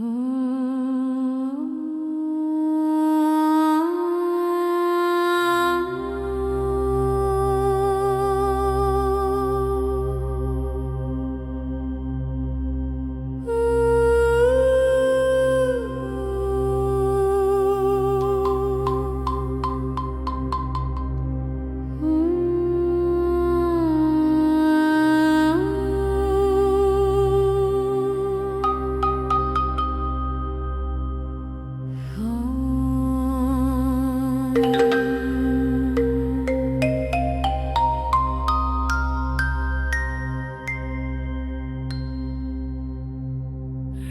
mm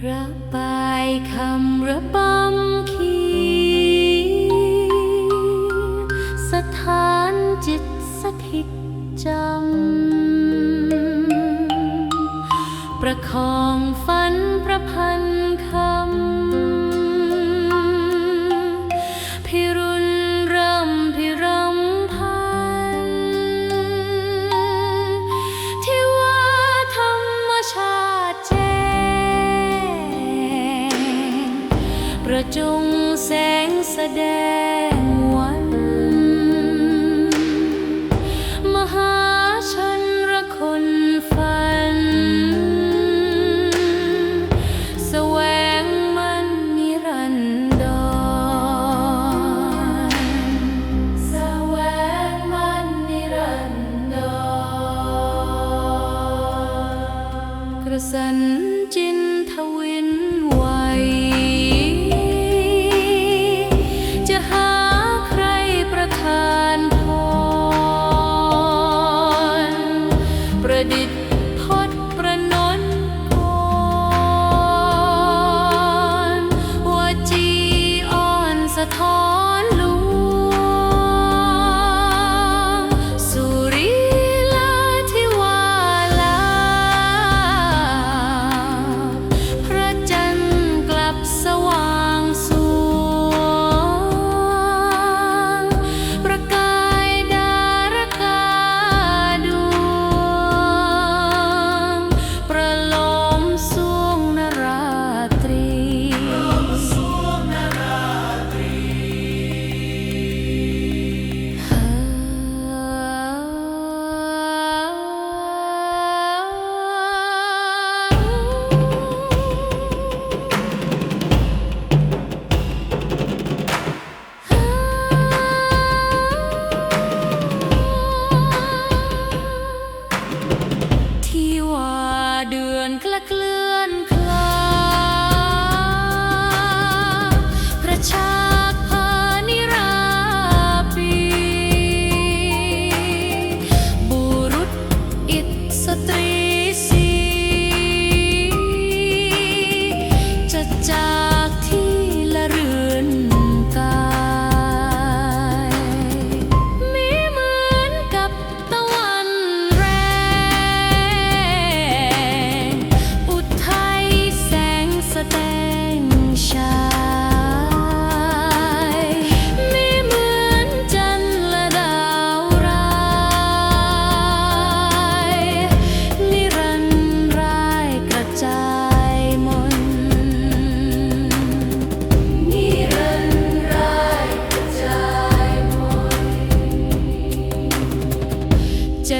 ระบคำระบำคีสถานจิตสถิตจำ ประคองฝันประพันคำ ประจงแสงแสดง ประดิษฐ์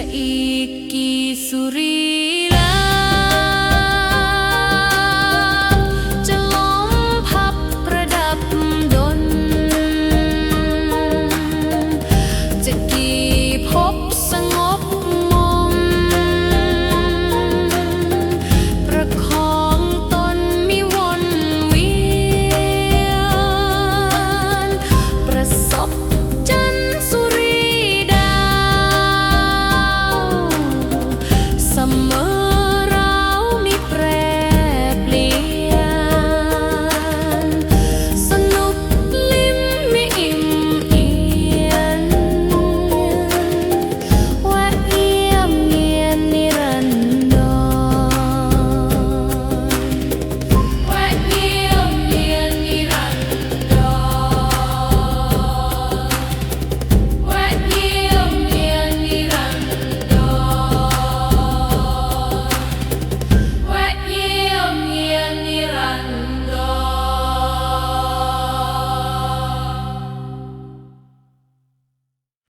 eat.